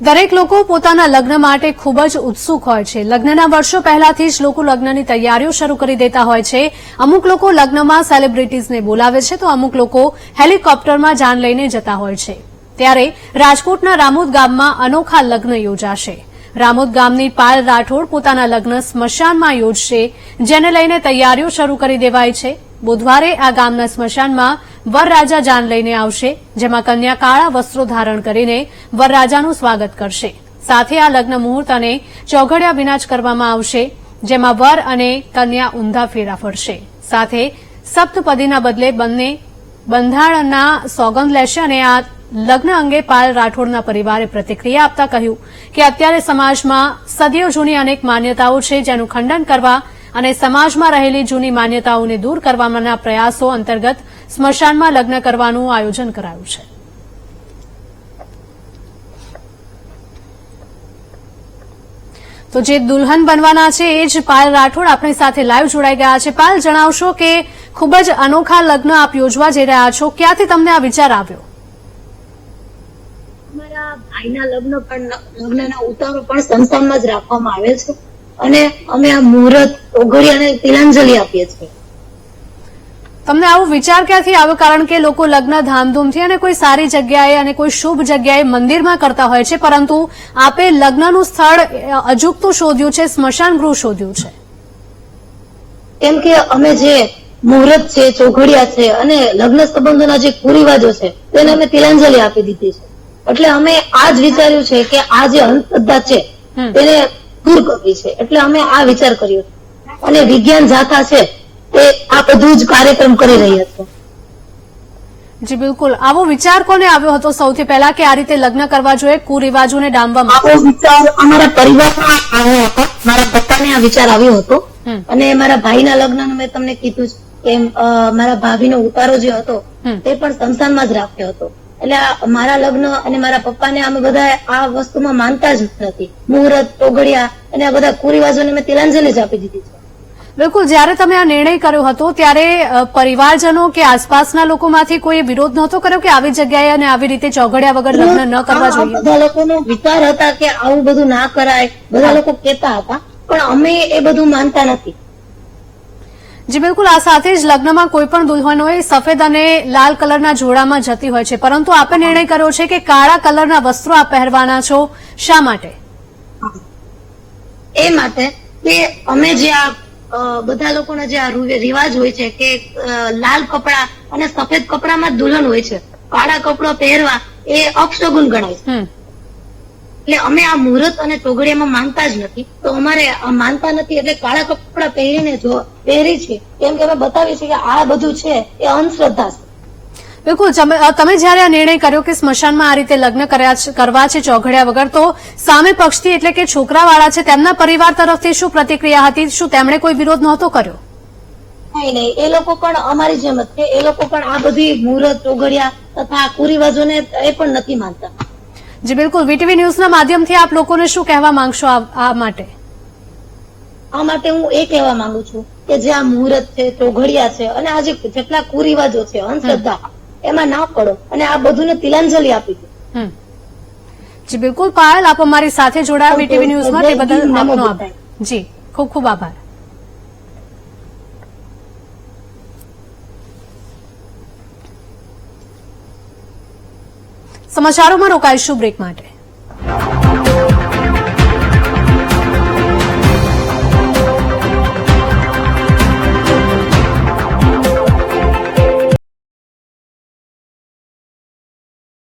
દરેક લોકો પોતાના લગ્ન માટે ખૂબ જ ઉત્સુક હોય છે. લગ્નના વર્ષો પહેલાથી જ લોકો લગ્નની તૈયારીઓ શરૂ કરી દેતા હોય છે. અમુક લોકો લગ્નમાં સેલિબ્રિટીઝને બોલાવે છે તો અમુક લોકો હેલિકોપ્ટરમાં જાન લઈને જતા હોય છે. ત્યારે રાજકોટના રામોદ ગામમાં અનોખા લગ્ન યોજાશે. રામોદ ગામની પાલ રાઠોડ પોતાના લગ્ન સ્મશાનમાં યોજશે, જેને લઈને તૈયારીઓ શરૂ કરી દેવાઈ છે. બુધવારે આ ગામના સ્મશાનમાં વરરાજા જાન લઈને આવશે, જેમાં કન્યા કાળા વસ્ત્રો ધારણ કરીને વરરાજાનું સ્વાગત કરશે. સાથે આ લગ્ન મુહૂર્ત અને ચોઘડિયા વિના જ કરવામાં આવશે, જેમાં વર અને કન્યા ઊંધા ફેરા ફરશે. સાથે સપ્તપદીના બદલે બંને બંધારણના સોગંદ લેશે અને આ લગ્ન અંગે પાલ રાઠોડના પરિવારે પ્રતિક્રિયા આપતા કહ્યું કે અત્યારે સમાજમાં સદીઓ જૂની અનેક માન્યતાઓ છે જેનું ખંડન કરવા અને સમાજમાં રહેલી જૂની માન્યતાઓને દૂર કરવાના પ્રયાસો અંતર્ગત સ્મશાનમાં લગ્ન કરવાનું આયોજન કરાયું છે. તો જે દુલ્હન બનવાના છે, એ જ પાલ રાઠોડ આપણી સાથે લાઈવ જોડાઈ ગયા છે. પાલ જણાવશો કે ખૂબ જ અનોખા લગ્ન આપ યોજવા જઈ રહ્યા છો. ક્યાંથી તમને આ વિચાર આવ્યો? અમારા ભાઈના લગ્ન પણ, લગ્નના ઉતારો પણ સંસ્થામાં જ રાખવામાં આવે છે. અને અમે આ મુહૂર્ત ઓગળિયાને તિલાંજલિ આપીએ છીએ. તમને આવો વિચાર ક્યાંથી આવ્યો? કારણ કે લોકો લગ્ન ધામધૂમથી અને કોઈ સારી જગ્યાએ અને કોઈ શુભ જગ્યાએ મંદિરમાં કરતા હોય છે. પરંતુ આપે લગ્નનું સ્થળ અજુકતું શોધ્યું છે સ્મશાન ગૃહ શોધ્યું છે. કેમ કે અમે જે મુહૂર્ત છે ચોઘડિયા છે અને લગ્ન સંબંધોના જે કુરિવાજો છે તેને અમે તિલાંજલિ આપી દીધી છે. એટલે અમે આ જ વિચાર્યું છે કે આ જે અંધશ્રદ્ધા છે. તેને દૂર કરવી છે. એટલે અમે આ વિચાર કર્યો અને વિજ્ઞાન જાથા છે તે આ બધું જ કાર્યક્રમ કરી રહી હતો. જી બિલકુલ. આવો વિચાર કોને આવ્યો હતો સૌથી પહેલા કે આ રીતે લગ્ન કરવા જોઈએ કુરિવાજોને ડામવામાં આવો વિચાર અમારા પરિવારમાં આવ્યો હતો. મારા પપ્પાને આ વિચાર આવ્યો હતો. અને મારા ભાઈના લગ્નનું મેં તમને કીધું જ કે મારા ભાભીનો ઉતારો જે હતો તે પણ સંસારમાં જ રાખ્યો હતો. એટલે મારા લગ્ન અને મારા પપ્પાને અમે બધા આ વસ્તુમાં માનતા જ નથી. મુહૂર્ત ટોગડિયા અને આ બધા કુરિવાજોને મેં તિલાંજલિ જ આપી દીધી છે. બિલકુલ જ્યારે તમે આ નિર્ણય કર્યો હતો ત્યારે પરિવારજનો કે આસપાસના લોકોમાંથી કોઈ વિરોધ નહોતો કર્યો કે આવી જગ્યાએ અને આવી રીતે ચોઘડિયા વગર લગ્ન ન કરવા જોઈએ? બધા લોકોનો વિચાર હતા કે આવું બધું ના કરાય બધા લોકો કહેતા હતા પણ અમે એ બધું માનતા નથી. જી બિલકુલ આ સાથે જ લગ્નમાં કોઈ પણ દુલ્હનોએ સફેદ અને લાલ કલરના જોડામાં જતી હોય છે. પરંતુ આપે નિર્ણય કર્યો છે કે કાળા કલરના વસ્ત્રો આપ પહેરવાના છો શા માટે? એ માટે કે અમે જે આ બધા લોકોના જે આ રિવાજ હોય છે કે લાલ કપડા અને સફેદ કપડામાં દુલ્હન હોય છે. કાળા કપડા પહેરવા એ અપશગુન ગણાય છે. એટલે અમે આ મુહૂર્ત અને ચોઘડિયામાં માનતા જ નથી. તો અમારે આ માનતા નથી એટલે કાળા કપડા પહેરીને જો પહેરી છે કેમ કે અમે બતાવીએ છીએ કે આ બધું છે એ અંધશ્રદ્ધા છે. બિલકુલ તમે જ્યારે આ નિર્ણય કર્યો કે સ્મશાનમાં આ રીતે લગ્ન કરવા છે ચોઘડ્યા વગર તો સામે પક્ષથી એટલે કે છોકરાવાળા છે તેમના પરિવાર તરફથી શું પ્રતિક્રિયા હતી? શું તેમણે કોઈ વિરોધ નહોતો કર્યો? નહીં નહીં એ લોકો પણ અમારી જેમ જ છે. એ લોકો પણ આ બધી મુહૂર્ત ચોઘડિયા તથા કુરિવાજોને એ પણ નથી માનતા. જી બિલકુલ. વીટીવી ન્યૂઝના માધ્યમથી આપ લોકોને શું કહેવા માંગશો આ આ માટે? આ માટે હું એ કહેવા માંગુ છું કે જે આ મુહૂર્ત છે ચોઘડિયા છે અને આ જે જેટલા કુરિવાજો છે અંધશ્રદ્ધા એમાં ના પડો. અને આ બધુંને તિલાંજલિ આપી દો. જી બિલકુલ પાયલ આપ અમારી સાથે જોડાયા. વીટીવી ન્યૂઝમાં તે બદલ આપનો આભાર. જી ખૂબ ખૂબ આભાર. સમાચારોમાં રોકાઈશું બ્રેક માટે.